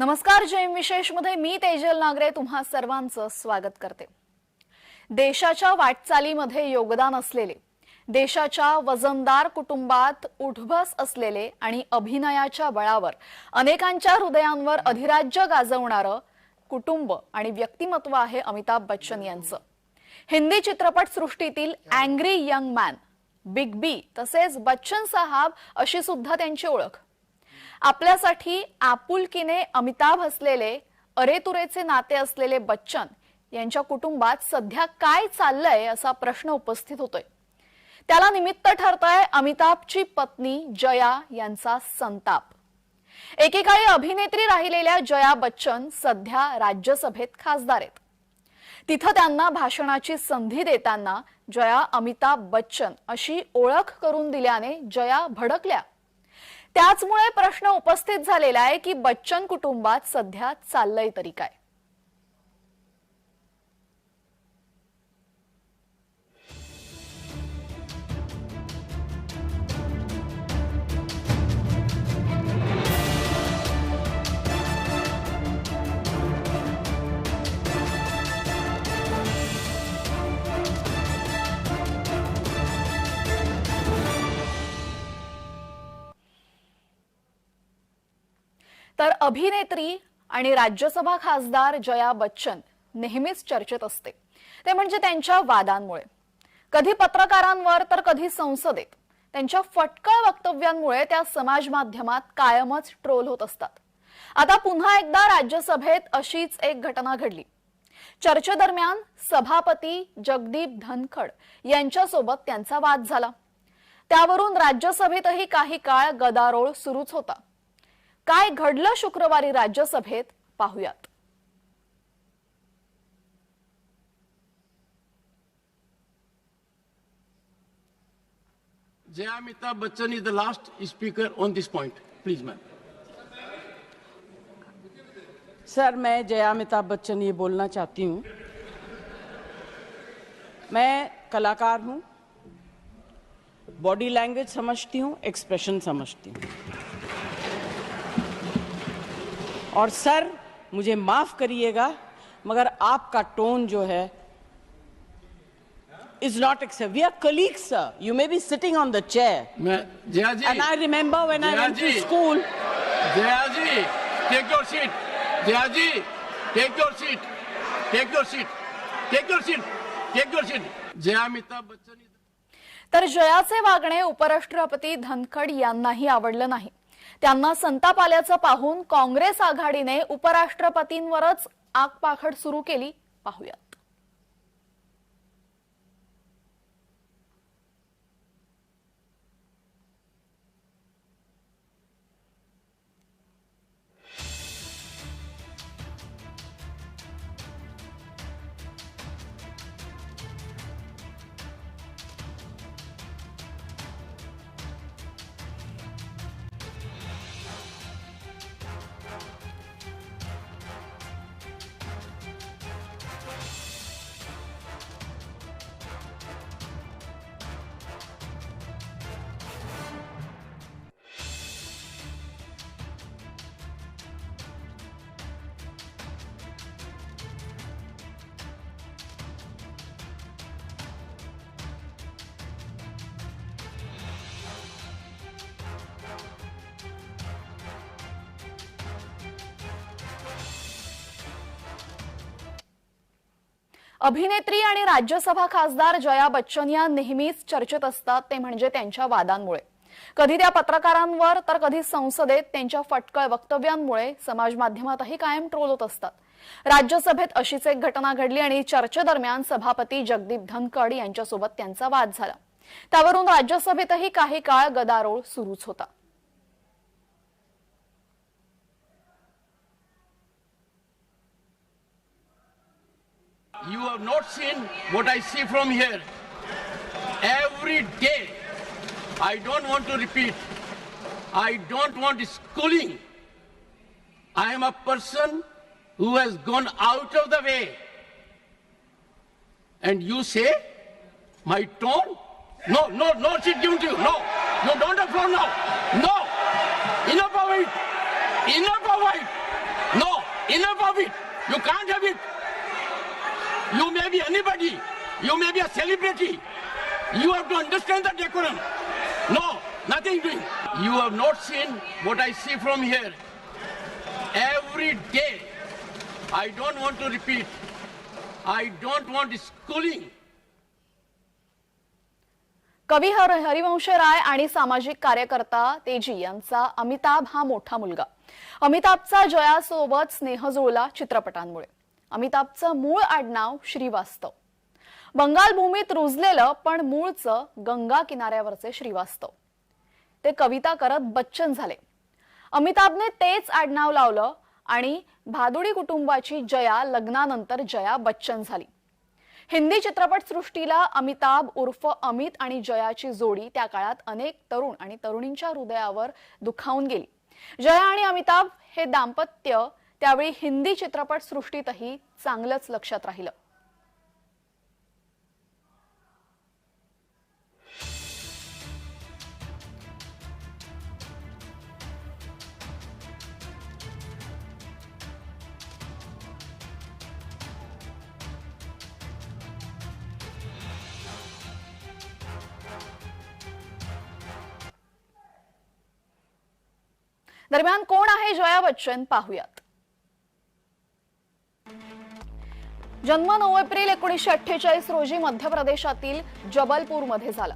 नमस्कार जैन विशेषमध्ये मी तेजल नागरे तुम्हा सर्वांचं स्वागत करते. देशाच्या वाटचालीमध्ये योगदान असलेले देशाच्या वजनदार कुटुंबात उठबस असलेले आणि अभिनयाच्या बळावर अनेकांच्या हृदयांवर अधिराज्य गाजवणारं कुटुंब आणि व्यक्तिमत्व आहे अमिताभ बच्चन यांचं. हिंदी चित्रपट सृष्टीतील angry young man big B तसेच बच्चन साहाब अशी सुद्धा त्यांची ओळख. आपल्यासाठी आपुलकीने अमिताभ असलेले अरेतुरेचे नाते असलेले बच्चन यांच्या कुटुंबात सध्या काय चाललंय असा प्रश्न उपस्थित होतोय. त्याला निमित्त ठरतोय अमिताभची पत्नी जया यांचा संताप. एकेकाळी अभिनेत्री राहिलेल्या जया बच्चन सध्या राज्यसभेत खासदार आहेत. तिथं त्यांना भाषणाची संधी देताना जया अमिताभ बच्चन अशी ओळख करून दिल्याने जया भडकल्या. त्याचमुळे प्रश्न उपस्थित झालेला आहे की बच्चन कुटुंबात सध्या चाललंय तरी काय? तर अभिनेत्री आणि राज्यसभा खासदार जया बच्चन नेहमीच चर्चेत असते. ते म्हणजे त्यांच्या वादांमुळे. कधी पत्रकारांवर तर कधी संसदेत. त्यांच्या फटकळ वक्तव्यांमुळे त्या समाज माध्यमात कायमच ट्रोल होत असतात. आता पुन्हा एकदा राज्यसभेत अशीच एक घटना घडली. चर्चेदरम्यान सभापती जगदीप धनखड यांच्यासोबत त्यांचा वाद झाला. त्यावरून राज्यसभेतही काही काळ गदारोळ सुरूच होता. काय घडलं शुक्रवारी राज्यसभेत? पाहुयात. Jaya Amitabh Bachchan is the last speaker on this point. Please, ma'am. Sir मैं जया अमिताभ बच्चन ये बोलना चाहती हूँ। मैं कलाकार हूँ। बॉडी लैंग्वेज समझती हूँ एक्सप्रेशन समझती हूँ। और सर मुझे माफ करिएगा मगर आपका टोन जो है is not accept we are colleagues sir you may be sitting on the chair मैं Jaya ji and I remember when I Jaya went to ji. School Jaya ji take your seat. Jaya ji take your seat. Take your seat. Take your seat. Take your seat. Jaya Amitabh Bachchan is तर जयाचे वागणे उपराष्ट्रपती धनखड यांनाही आवडलं नाही त्यांना संताप आल्याचं पाहून काँग्रेस आघाडीने उपराष्ट्रपतींवरच आगपाखड सुरू केली. पाहूयात. अभिनेत्री आणि राज्यसभा खासदार जया बच्चन या नेहमीच चर्चेत असतात ते म्हणजे त्यांच्या वादांमुळे. कधी त्या पत्रकारांवर तर कधी संसदेत त्यांच्या फटकळ वक्तव्यांमुळे समाज माध्यमातही कायम ट्रोल होत असतात. राज्यसभेत अशीच एक घटना घडली आणि चर्चेदरम्यान सभापती जगदीप धनखड यांच्यासोबत त्यांचा वाद झाला. त्यावरून राज्यसभेतही काही काळ गदारोळ सुरूच होता. You have not seen what I see from here. Every day, I don't want to repeat. I don't want schooling. I am a person who has gone out of the way. And you say, my tone? No, no, no seat given to you. No, you don't have now. No, enough of it. Enough of it. No, enough of it. You can't have it. You may be anybody. You may be a celebrity. You have to understand the decorum. No, nothing doing. You have not seen what I see from here. Every day. I don't want to repeat. I don't want schooling. कवी हर हरिवंश राय आणि सामाजिक कार्यकर्ता तेजी यांचा अमिताभ हा मोठा मुलगा अमिताभचा जयासोबत स्नेह जुळला चित्रपटांमुळे अमिताभचं मूळ आडनाव श्रीवास्तव. बंगाल भूमीत रुजलेलं पण मूळचं गंगा किनाऱ्यावरचे श्रीवास्तव. ते कविता करत बच्चन झाले. अमिताभने तेच आडनाव लावलं आणि भादुडी कुटुंबाची जया लग्नानंतर जया बच्चन झाली. हिंदी चित्रपटसृष्टीला अमिताभ उर्फ अमित आणि जयाची जोडी त्या काळात अनेक तरुण आणि तरुणींच्या हृदयावर दुखावून गेली. जया आणि अमिताभ हे दाम्पत्य त्यावेळी हिंदी चित्रपट सृष्टीतही चांगलंच लक्षात राहिलं. दरम्यान कोण आहे जया बच्चन पाहुयात. जन्म नऊ एप्रिल एकोणीसशे अठ्ठेचाळीस रोजी मध्य प्रदेशातील जबलपूरमध्ये झाला.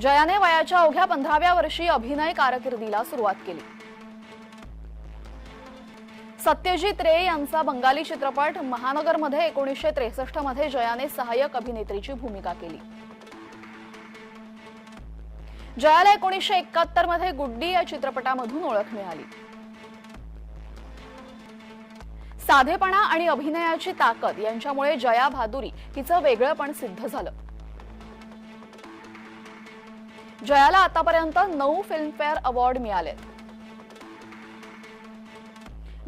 जयाने वयाच्या अवघ्या पंधराव्या वर्षी अभिनय कारकिर्दीला सुरुवात केली. सत्यजित रे यांचा बंगाली चित्रपट महानगरमध्ये एकोणीसशे त्रेसष्टमध्ये जयाने सहाय्यक अभिनेत्रीची भूमिका केली. जयाला एकोणीसशे एकाहत्तरमध्ये गुड्डी या चित्रपटामधून ओळख मिळाली. साधेपणा आणि अभिनयाची ताकद यांच्यामुळे जया भादुरी तिचं वेगळंपण सिद्ध झालं. जयाला आतापर्यंत नऊ फिल्मफेअर अवॉर्ड मिळालेत.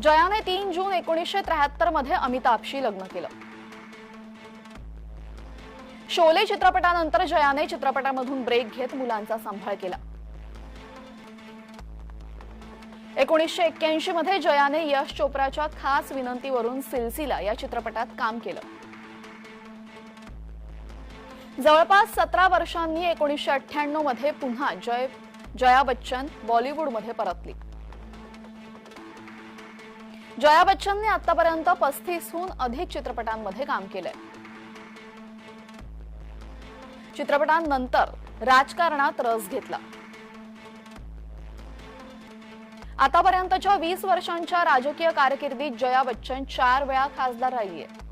जयाने तीन जून एकोणीसशे त्र्याहत्तरमध्ये अमिताभशी लग्न केलं. शोले चित्रपटानंतर जयाने चित्रपटामधून ब्रेक घेत मुलांचा सांभाळ केला. एकोणीसशे एक्क्याऐंशी मध्ये जयाने यश चोप्राच्या खास विनंतीवरून सिलसिला या चित्रपटात काम केलं. जवळपास सतरा वर्षांनी एकोणीसशे अठ्ठ्याण्णवमध्ये पुन्हा जय जया बच्चन बॉलिवूडमध्ये परतली. जया बच्चनने आतापर्यंत पस्तीसहून अधिक चित्रपटांमध्ये काम केलंय. चित्रपटांनंतर राजकारणात रस घेतला. आतापर्यंतच्या वीस वर्षांच्या राजकीय कारकिर्दीत जया बच्चन चार वेळा खासदार राहिली आहे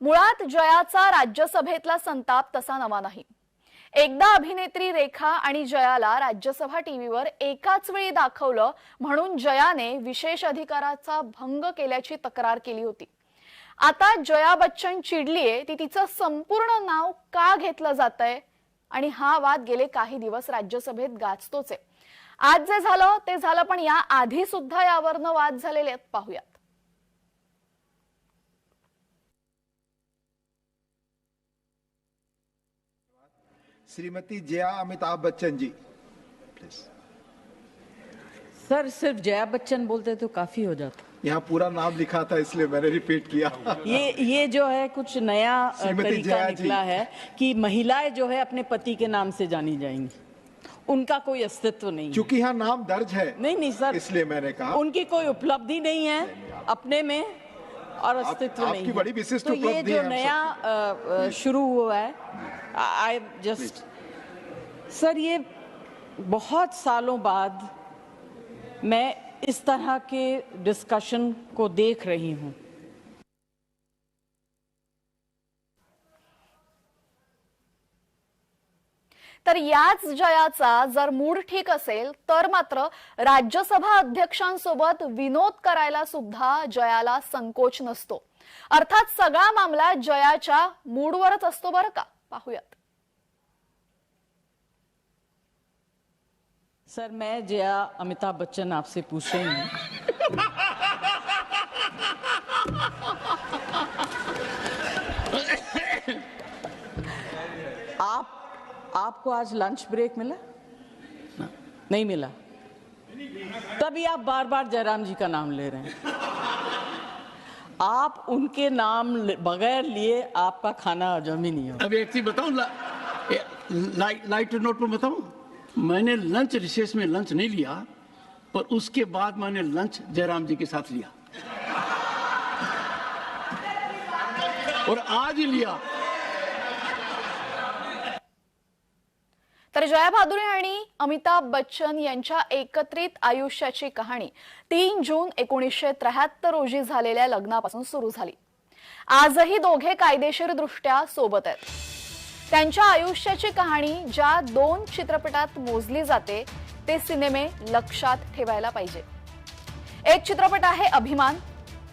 मुळात जयाचा राज्यसभेतला संताप तसा नवा नाही. एकदा अभिनेत्री रेखा आणि जयाला राज्यसभा टीव्हीवर एकाच वेळी दाखवलं म्हणून जयाने विशेष अधिकाराचा भंग केल्याची तक्रार केली होती. आता जया बच्चन चिडलीये ती तिचं संपूर्ण नाव का घेतलं जातंय? आणि हा वाद गेले काही दिवस राज्यसभेत गाजतोच. आहे आज जे झालं ते झालं पण या आधी सुद्धा यावरनं वाद झालेले आहेत. पाहूयात. श्रीमती जया अमिताभ बच्चन जी. प्लीज सर सिर्फ जया बच्चन बोलते तो काफी हो जाता। यहाँ पूरा नाम लिखा था इसलिए मैंने रिपीट किया। ये ये जो है कुछ नया तरीका निकला है कि महिलाएँ जो है अपने पति के नाम से जानी जाएँगी। उनका कोई अस्तित्व नहीं क्योंकि यहाँ नाम दर्ज है। नहीं नहीं सर। इसलिए मैंने कहा। उनकी कोई उपलब्धि नहीं है अपने में और अस्तित्व आपकी नहीं बड़ी विशिष्ट तो ये जो नया शुरू हुआ है आई जस्ट सर ये बहुत सालों बाद मैं इस तरह के डिस्कशन को देख रही हूँ। तर याच जयाचा जर मूड ठीक असेल तर मात्र राज्यसभा अध्यक्षांसोबत विनोद करायला सुद्धा जयाला संकोच नसतो. अर्थात सगळा मामला जयाच्या मूडवरच असतो बरं का? पाहूयात. सर मैं जया अमिताभ बच्चन आपसे पूछ रही हूँ। आप आपको आज लंच ब्रेक मिला? ना, नहीं मिला। तभी आप बार बार जयराम जी का नाम ले रहे हैं। आप उनके नाम बगैर लिए आपका खाना हजम ही नहीं हो अब एक चीज़ बताऊँ ला, लाइट नोट पर बताऊँ? मैंने लंच रिसेस में लंच नहीं लिया पर उसके बाद मैंने लंच जयराम जी के साथ लिया। और आज ही लिया। तर जया भादुरे आणि अमिताभ बच्चन यांच्या एकत्रित आयुष्याची कहाणी तीन जून एकोणीसशे त्र्याहत्तर रोजी झालेल्या लग्नापासून सुरू झाली. आजही दोघे कायदेशीरदृष्ट्या सोबत आहेत. त्यांच्या आयुष्याची कहाणी ज्या दोन चित्रपटात मोजली जाते ते सिनेमे लक्षात ठेवायला पाहिजे. एक चित्रपट आहे अभिमान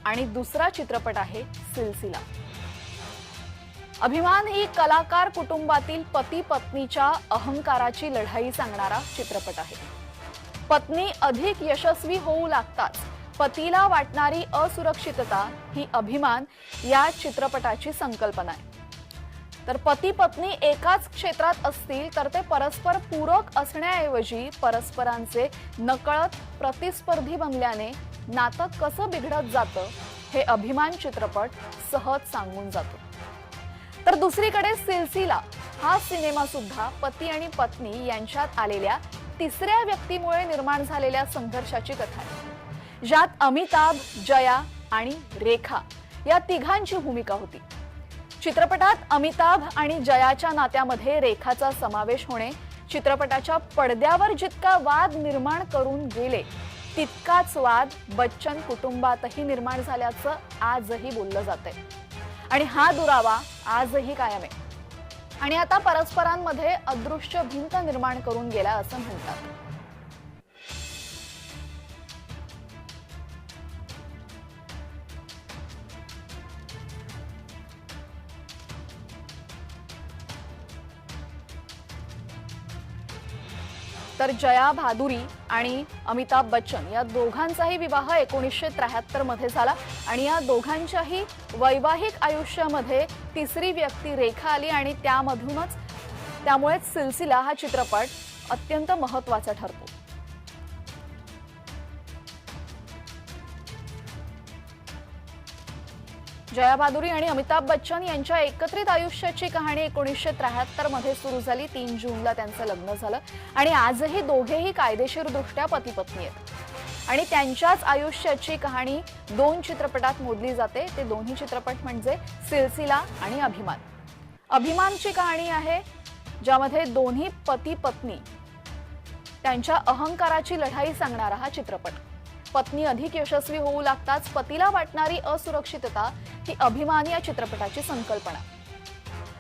आणि दुसरा चित्रपट आहे सिलसिला. अभिमान ही कलाकार कुटुंबातील पती पत्नीच्या अहंकाराची लढाई सांगणारा चित्रपट आहे. पत्नी अधिक यशस्वी होऊ लागताच पतीला वाटणारी असुरक्षितता ही अभिमान या चित्रपटाची संकल्पना आहे. तर पती पत्नी एकाच क्षेत्रात असतील तर ते परस्पर पूरक असण्याऐवजी परस्परांचे नकळत प्रतिस्पर्धी बनल्याने नातं कसं बिघडत जातं हे अभिमान चित्रपट सहज सांगून जातो. तर दुसरीकडे सिलसिला. हा सिनेमा सुद्धा पती आणि पत्नी यांच्यात आलेल्या तिसऱ्या व्यक्तीमुळे निर्माण झालेल्या संघर्षाची कथा आहे. ज्यात अमिताभ जया आणि रेखा या तिघांची भूमिका होती. चित्रपटात अमिताभ आणि जयाच्या नात्यामध्ये रेखाचा समावेश होणे चित्रपटाच्या पडद्यावर जितका वाद निर्माण करून गेले तितकाच वाद बच्चन कुटुंबातही निर्माण झाल्याचं आजही बोललं जातंय. आणि हा दुरावा आजही कायम आहे. आणि आता परस्परांमध्ये अदृश्य भिंत निर्माण करून गेला असं म्हणतात. तर जया भादुरी आणि अमिताभ बच्चन या दोघांचाही विवाह एकोणीसशे त्र्याहत्तरमध्ये झाला. आणि या दोघांच्याही वैवाहिक आयुष्यामध्ये तिसरी व्यक्ती रेखा आली आणि त्यामधूनच त्यामुळेच सिलसिला हा चित्रपट अत्यंत महत्त्वाचा ठरतो. जया भादुरी आणि अमिताभ बच्चन यांच्या एकत्रित आयुष्याची कहाणी एकोणीसशे त्र्याहत्तरमध्ये सुरू झाली. तीन जूनला त्यांचं लग्न झालं आणि आजही दोघेही कायदेशीरदृष्ट्या पतीपत्नी आहेत. आणि त्यांच्याच आयुष्याची कहाणी दोन चित्रपटात मोडली जाते. ते दोन्ही चित्रपट म्हणजे सिलसिला आणि अभिमान. अभिमानची कहाणी आहे ज्यामध्ये दोन्ही पती पत्नी त्यांच्या अहंकाराची लढाई सांगणारा हा चित्रपट. पत्नी अधिक यशस्वी होऊ लागताच पतीला वाटणारी असुरक्षितता ही अभिमान या चित्रपटाची संकल्पना.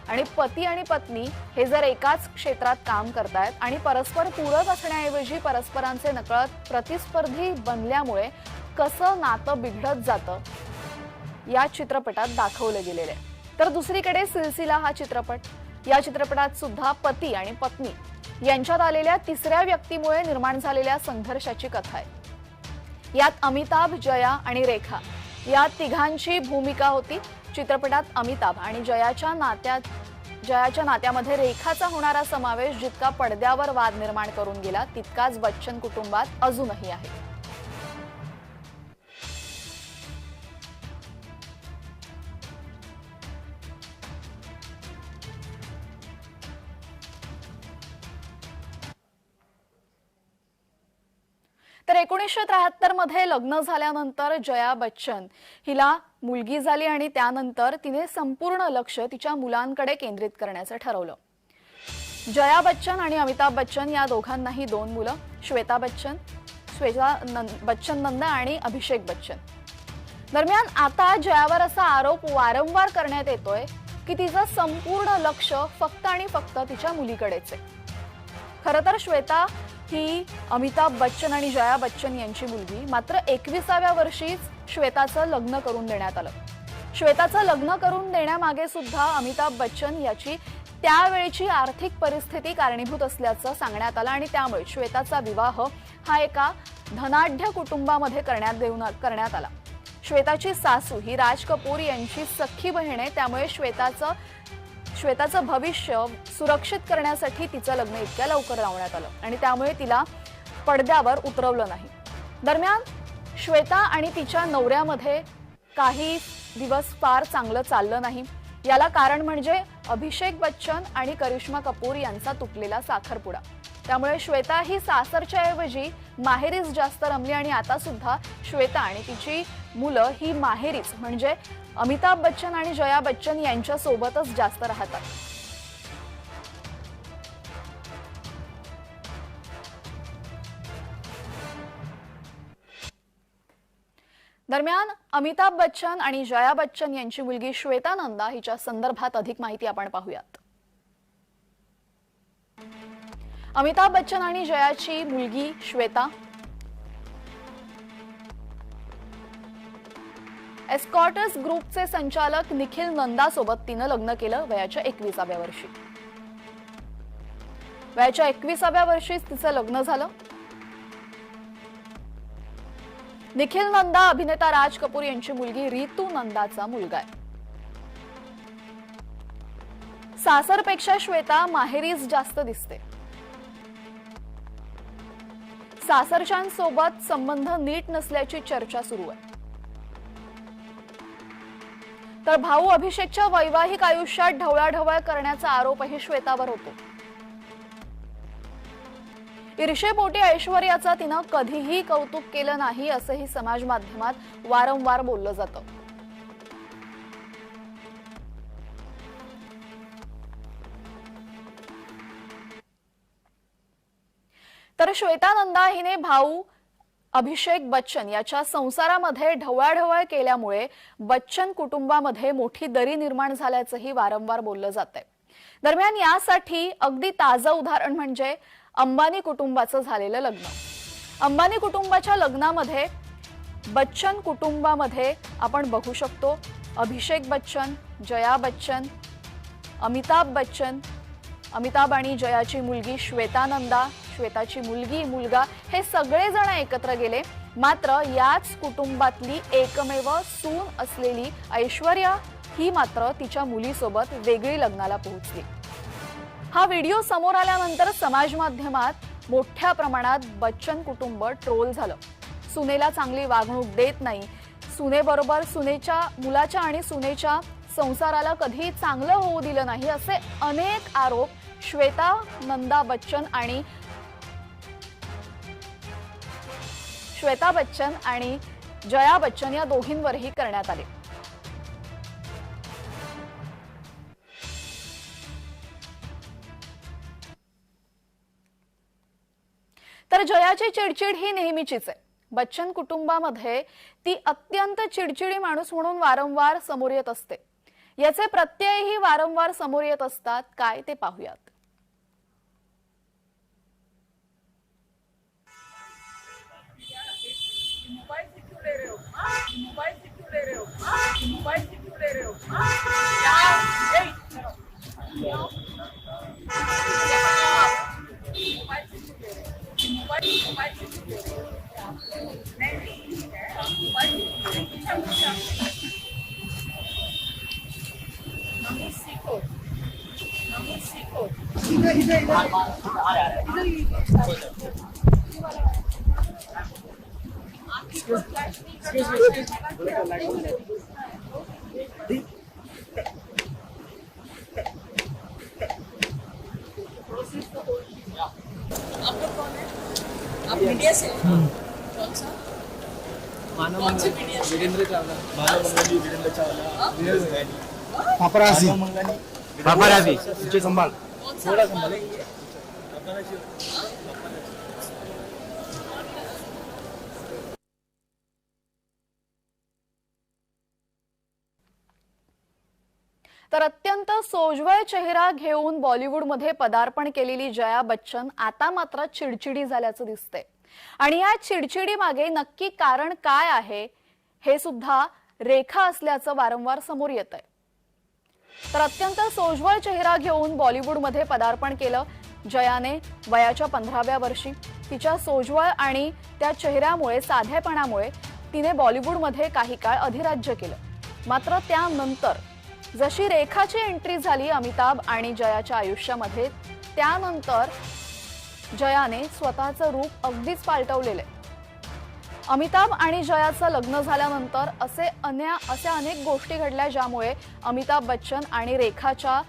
आणि पती आणि पत्नी हे जर एकाच क्षेत्रात काम करतायत आणि परस्पर पूरक असण्याऐवजी परस्परांचे नकळत प्रतिस्पर्धी बनल्यामुळे कसं नातं बिघडत जातं या चित्रपटात दाखवलं गेलेलं. आहे तर दुसरीकडे सिलसिला हा चित्रपट. या चित्रपटात सुद्धा पती आणि पत्नी यांच्यात आलेल्या तिसऱ्या व्यक्तीमुळे निर्माण झालेल्या संघर्षाची कथा आहे. यात अमिताभ जया आणि रेखा. या तिघांची भूमिका होती. चित्रपटात अमिताभ आणि जयाच्या नात्यात जयाच्या नात्यामध्ये रेखाचा होणारा समावेश जितका पडद्यावर वाद निर्माण करून गेला तितकाच बच्चन कुटुंबात अजूनही आहे. तर एकोणीसशे त्र्याहत्तरमध्ये लग्न झाल्यानंतर जया बच्चन हिला मुलगी झाली आणि त्यानंतर तिने संपूर्ण लक्ष तिच्या मुलांकडे केंद्रित करण्याचं ठरवलं. जया बच्चन आणि अमिताभ बच्चन या दोघांनाही दोन मुलं श्वेता बच्चन श्वेता नंद बच्चन नंदा आणि अभिषेक बच्चन. दरम्यान आता जयावर असा आरोप वारंवार करण्यात येतोय की तिचं संपूर्ण लक्ष फक्त आणि फक्त तिच्या मुलीकडेच आहे. खरं तर श्वेता ही अमिताभ बच्चन आणि जया बच्चन यांची मुलगी मात्र एकविसाव्या वर्षीच श्वेताचं लग्न करून देण्यात आलं. श्वेताचं लग्न करून देण्यामागे सुद्धा अमिताभ बच्चन याची त्यावेळची आर्थिक परिस्थिती कारणीभूत असल्याचं सांगण्यात आलं आणि त्यामुळे श्वेताचा विवाह हा एका धनाढ्य कुटुंबामध्ये करण्यात देऊन करण्यात आला. श्वेताची सासू ही राज कपूर यांची सख्खी बहीण आहे त्यामुळे श्वेताचं श्वेताचं भविष्य सुरक्षित करण्यासाठी तिचं लग्न इतक्या लवकर लावण्यात आलं आणि त्यामुळे तिला पडद्यावर उतरवलं नाही. दरम्यान श्वेता आणि तिच्या नवऱ्यामध्ये काही दिवस फार चांगलं चाललं नाही. याला कारण म्हणजे अभिषेक बच्चन आणि करिश्मा कपूर यांचा तुटलेला साखरपुडा. त्यामुळे श्वेता ही सासरच्या ऐवजी माहेरीच जास्त रमली आणि आता सुद्धा श्वेता आणि तिची मुलं ही माहेरीच म्हणजे अमिताभ बच्चन आणि जया बच्चन यांच्या सोबतच जास्त राहतात. दरम्यान अमिताभ बच्चन आणि जया बच्चन यांची मुलगी श्वेता नंदा हिच्या संदर्भात अधिक माहिती आपण पाहूयात. अमिताभ बच्चन आणि जयाची मुलगी श्वेता एस्कॉटस ग्रुपचे संचालक निखिल नंदा सोबत तिनं लग्न केलं वयाच्या एकविसाव्या वर्षी. वयाच्या एकविसाव्या वर्षीच तिचं लग्न झालं. निखिल नंदा अभिनेता राज कपूर यांची मुलगी रितू नंदाचा मुलगा आहे. सासरपेक्षा श्वेता माहेरीच जास्त दिसते. सासरच्यांसोबत संबंध नीट नसल्याची चर्चा सुरू आहे. तर भाऊ अभिषेकच्या वैवाहिक आयुष्यात ढवळाढवळ करण्याचा आरोपही श्वेतावर होतो. ईर्षेपोटी ऐश्वर्याचा तिनं कधीही कौतुक केलं नाही असंही समाज माध्यमात वारंवार बोललं जातं. तर श्वेतानंदा हिने भाऊ अभिषेक बच्चन याच्या संसारामध्ये ढवळाढवळ केल्यामुळे बच्चन कुटुंबामध्ये मोठी दरी निर्माण झाल्याचंही वारंवार बोललं जात आहे दरम्यान यासाठी अगदी ताजं उदाहरण म्हणजे अंबानी कुटुंबाचं झालेलं लग्न. अंबानी कुटुंबाच्या लग्नामध्ये बच्चन कुटुंबामध्ये आपण बघू शकतो अभिषेक बच्चन जया बच्चन अमिताभ बच्चन अमिताभ आणि जयाची मुलगी श्वेतानंदा श्वेताची मुलगी मुलगा हे सगळे जण एकत्र गेले. मात्र याच कुटुंबातली एकमेव सून असलेली ऐश्वर्या ही मात्र तिच्या मुलीसोबत वेगळी लग्नाला पोहोचली. हा व्हिडिओ समोर आल्यानंतर समाज माध्यमात मोठ्या प्रमाणात बच्चन कुटुंब ट्रोल झालं. सुनेला चांगली वागणूक देत नाही. सुनेबरोबर सुनेच्या मुलाच्या आणि सुनेच्या संसाराला कधी चांगलं होऊ दिलं नाही असे अनेक आरोप श्वेता नंदा बच्चन आणि श्वेता बच्चन आणि जया बच्चन या दोघींवरही करण्यात आले. तर जयाची चिडचिड ही नेहमीचीच आहे. बच्चन कुटुंबामध्ये ती अत्यंत चिडचिडी माणूस म्हणून वारंवार समोर येत असते. याचे प्रत्ययही वारंवार समोर येत असतात. काय ते पाहूयात. मोबाइल से क्यों ले रहे हो मोबाइल से क्यों ले रहे हो क्या? ए, चलो। मोबाइल से क्यों ले रहे हो मोबाइल मोबाइल से क्यों ले रहे हो नहीं नहीं ठीक है मोबाइल से क्यों ले रहे हो? पूछा पूछा मम्मी सीखो मम्मी सीखो आप मीडिया से कौन सा? मानव वीरेंद्र चावला मानव मंगली वीरेंद्र चावला पापराजी पापराजी संभाल। थोड़ा संभालेंगे तर अत्यंत सोज्वळ चेहरा घेऊन बॉलिवूडमध्ये पदार्पण केलेली जया बच्चन आता मात्र चिडचिडी झाल्याचं दिसतंय. आणि या चिडचिडी मागे नक्की कारण काय आहे हे सुद्धा रेखा असल्याचं वारंवार समोर येत आहे तर अत्यंत सोज्वळ चेहरा घेऊन बॉलिवूडमध्ये पदार्पण केलं जयाने वयाच्या पंधराव्या वर्षी. तिच्या सोज्वळ आणि त्या चेहऱ्यामुळे साधेपणामुळे तिने बॉलिवूडमध्ये काही काळ अधिराज्य केलं. मात्र त्यानंतर जशी रेखाची एंट्री झाली अमिताभ आणि जयाच्या आयुष्यामध्ये त्यानंतर जयाने स्वतःचं रूप अगदीच पालटवलेलं आहे. अमिताभ आणि जयाचं लग्न झाल्यानंतर असे अन्या अशा अनेक गोष्टी घडल्या ज्यामुळे अमिताभ बच्चन आणि रेखाच्या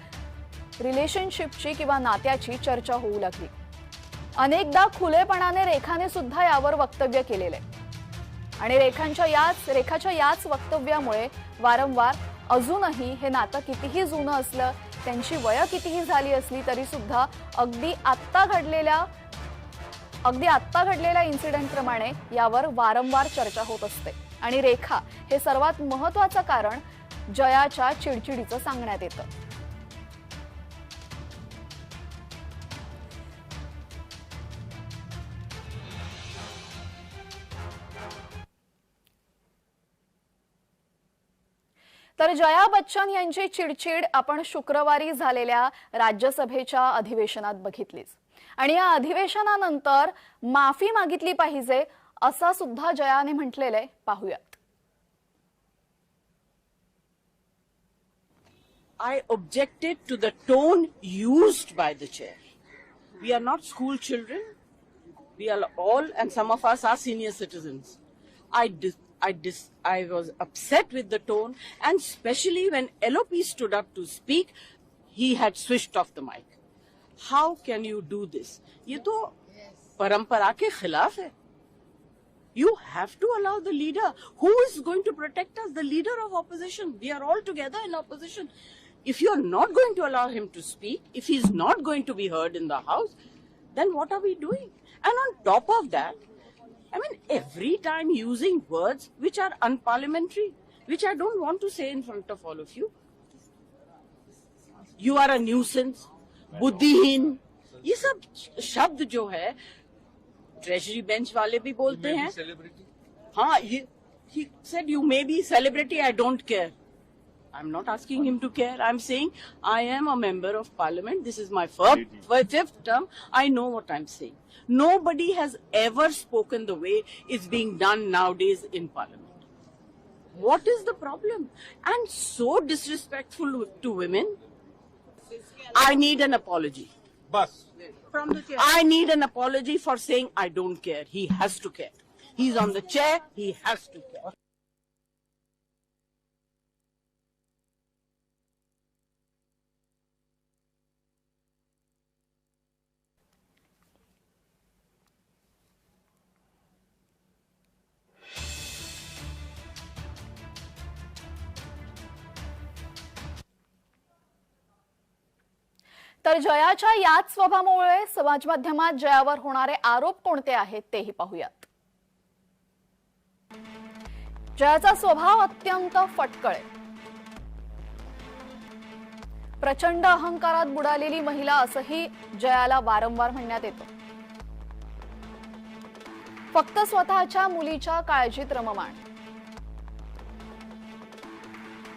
रिलेशनशिपची किंवा नात्याची चर्चा होऊ लागली. अनेकदा खुलेपणाने रेखाने सुद्धा यावर वक्तव्य केलेले आणि रेखांच्या याच रेखाच्या याच वक्तव्यामुळे वारंवार अजूनही हे नातं कितीही जुनं असलं त्यांची वय कितीही झाली असली तरी सुद्धा अगदी आत्ता घडलेल्या अगदी आत्ता घडलेल्या इन्सिडेंट प्रमाणे यावर वारंवार चर्चा होत असते. आणि रेखा हे सर्वात महत्वाचं कारण जयाच्या चिडचिडीचं सांगण्यात येतं. तर जया बच्चन यांची चिडचिड आपण शुक्रवारी झालेल्या राज्यसभेच्या अधिवेशनात बघितलीच आणि या अधिवेशनानंतर माफी मागितली पाहिजे असं सुद्धा जयाने म्हटलेलं आहे पाहूयात I objected to the tone used by the chair. We are not school children. We are all, and some of us are senior citizens. I I dis- I was upset with the tone, and especially when LOP stood up to speak, he had switched off the mic. How can you do this? ये तो परंपरा के खिलाफ है. You have to allow the leader. Who is going to protect us? The leader of opposition. We are all together in opposition. If you are not going to allow him to speak, if he is not going to be heard in the House, then what are we doing? And on top of that, I mean, every time using words which are unparliamentary, which I don't want to say in front of all of you. You are a nuisance, बुद्धिहीन ये सब शब्द जो है treasury bench वाले भी बोलते हैं हाँ ये he said you may be celebrity I don't care I'm not asking him to care I'm saying I am a member of parliament this is my fifth, fifth term I know what I'm saying nobody has ever spoken the way it's being done nowadays in parliament what is the problem and so disrespectful to women I need an apology From the chair. I need an apology for saying I don't care. He has to care. He's on the chair. He has to care. जयाच्या याच स्वभावामुळे समाज माध्यमात जयावर होणारे आरोप कोणते आहेत तेही पाहूयात. जयाचा स्वभाव अत्यंत फटकळ आहे प्रचंड अहंकारात बुडालेली महिला असंही जयाला वारंवार म्हणण्यात येतं. फक्त स्वतःच्या मुलीच्या काळजीत रममाण.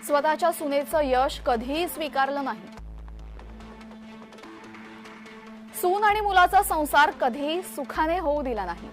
स्वतःच्या सुनेचं यश कधीही स्वीकारलं नाही. सून आणि मुलाचा संसार कधीही सुखाने होऊ दिला नाही.